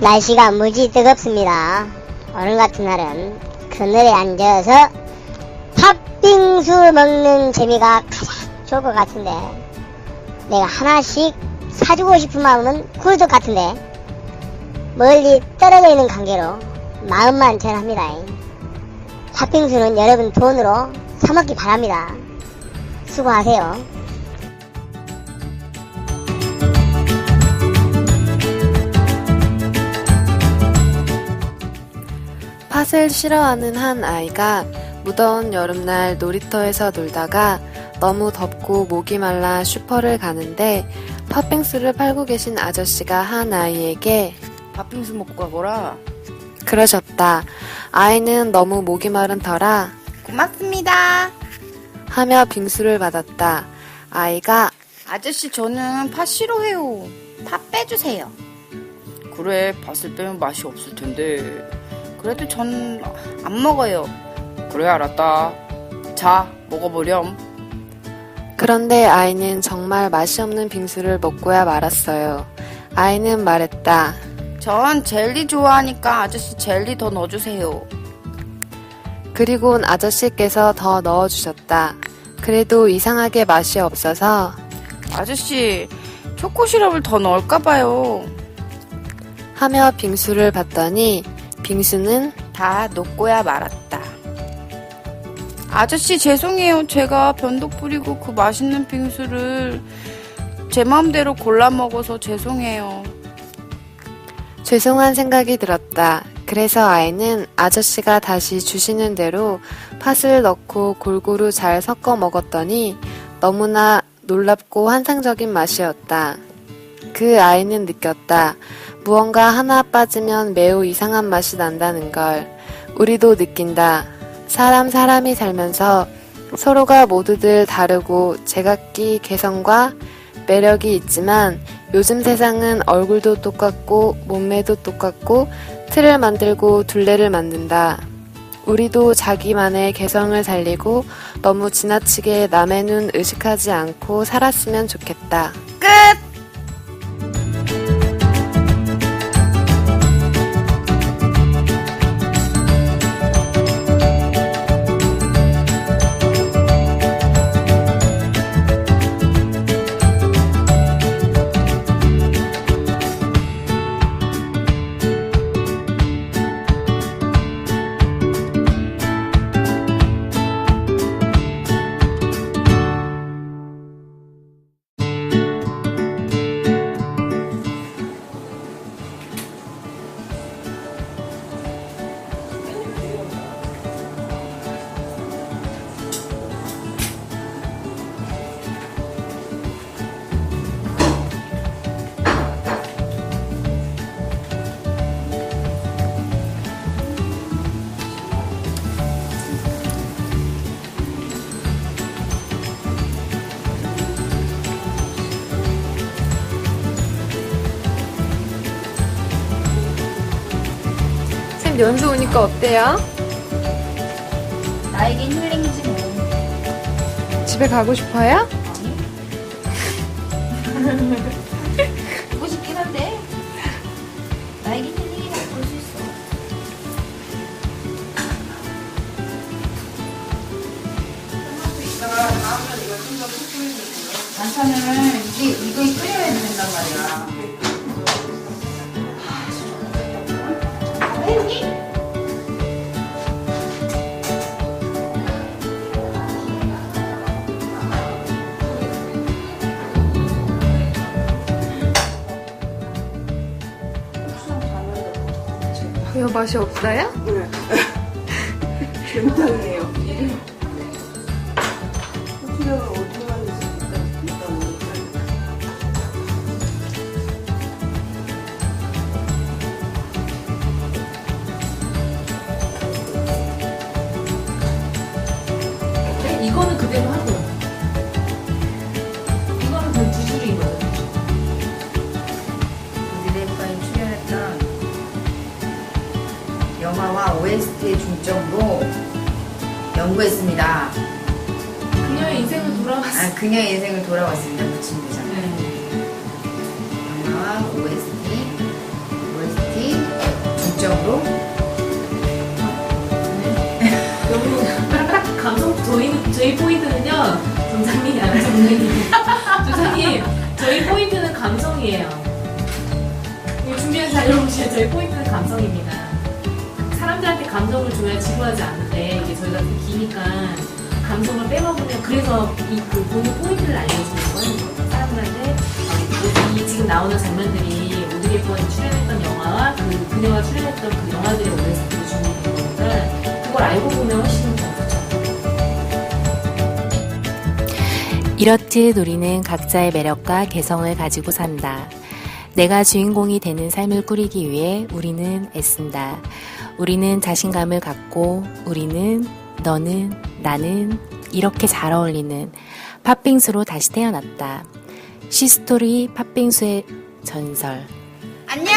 날씨가 무지 뜨겁습니다. 오늘 같은 날은 그늘에 앉아서 팥빙수 먹는 재미가 가장 좋을 것 같은데 내가 하나씩 사주고 싶은 마음은 굴뚝 같은데 멀리 떨어져 있는 관계로 마음만 전합니다. 팥빙수는 여러분 돈으로 사먹기 바랍니다. 수고하세요. 팥을 싫어하는 한 아이가 무더운 여름날 놀이터에서 놀다가 너무 덥고 목이 말라 슈퍼를 가는데 팥빙수를 팔고 계신 아저씨가 한 아이에게 팥빙수 먹고 가거라. 그러셨다. 아이는 너무 목이 마른 터라 고맙습니다. 하며 빙수를 받았다. 아이가 아저씨 저는 팥 싫어해요. 팥 빼주세요. 그래 팥을 빼면 맛이 없을 텐데. 그래도 전 안 먹어요. 그래 알았다. 자 먹어보렴. 그런데 아이는 정말 맛이 없는 빙수를 먹고야 말았어요. 아이는 말했다. 전 젤리 좋아하니까 아저씨 젤리 더 넣어주세요. 그리곤 아저씨께서 더 넣어주셨다. 그래도 이상하게 맛이 없어서 아저씨 초코 시럽을 더 넣을까봐요. 하며 빙수를 봤더니 빙수는 다 녹고야 말았다. 아저씨 죄송해요. 제가 변덕 부리고 그 맛있는 빙수를 제 마음대로 골라 먹어서 죄송해요. 죄송한 생각이 들었다. 그래서 아이는 아저씨가 다시 주시는 대로 팥을 넣고 골고루 잘 섞어 먹었더니 너무나 놀랍고 환상적인 맛이었다. 그 아이는 느꼈다. 무언가 하나 빠지면 매우 이상한 맛이 난다는 걸. 우리도 느낀다. 사람 사람이 살면서 서로가 모두들 다르고 제각기 개성과 매력이 있지만 요즘 세상은 얼굴도 똑같고 몸매도 똑같고 틀을 만들고 둘레를 만든다. 우리도 자기만의 개성을 살리고 너무 지나치게 남의 눈 의식하지 않고 살았으면 좋겠다. 끝! 연수 오니까 어때요? 나에겐 힐링이지 뭐. 집에 가고 싶어요? 보고 싶긴 한데. 나에겐 힐링이라고 볼 수 있어. 반찬을 이게 이거 끓여야 된단 말이야. 맛이 없어요? 굉장해요. 영화와 OST에 중점으로 연구했습니다. 그녀의 인생을 돌아봤어. 아, 그녀의 인생을 돌아왔습니다. 붙인 되잖아요. 네. 영화와 OST, OST 중점으로 너무 감성 저희 저희 포인트는요 정장님이 아니라 정장님 조장님 저희 포인트는 감성이에요 준비한 자료 보시면 저희 포인트는 감성입니다 감성을 줘야 지루하지 않는데 이게 저희가 좀 기니까 감성을 빼먹으면 그래서 이그 보는 포인트를 알려주는 거예요 사람들한테 어, 이 지금 나오는 장면들이 오드리 헵번이 출연했던 영화와 그 그녀가 출연했던 그 영화들의 OST로 준비된 거니까 그걸 알고 보면 훨씬. 이렇듯 우리는 각자의 매력과 개성을 가지고 산다. 내가 주인공이 되는 삶을 꾸리기 위해 우리는 애쓴다. 우리는 자신감을 갖고 우리는 너는 나는 이렇게 잘 어울리는 팥빙수로 다시 태어났다. 시스토리 팥빙수의 전설. 안녕.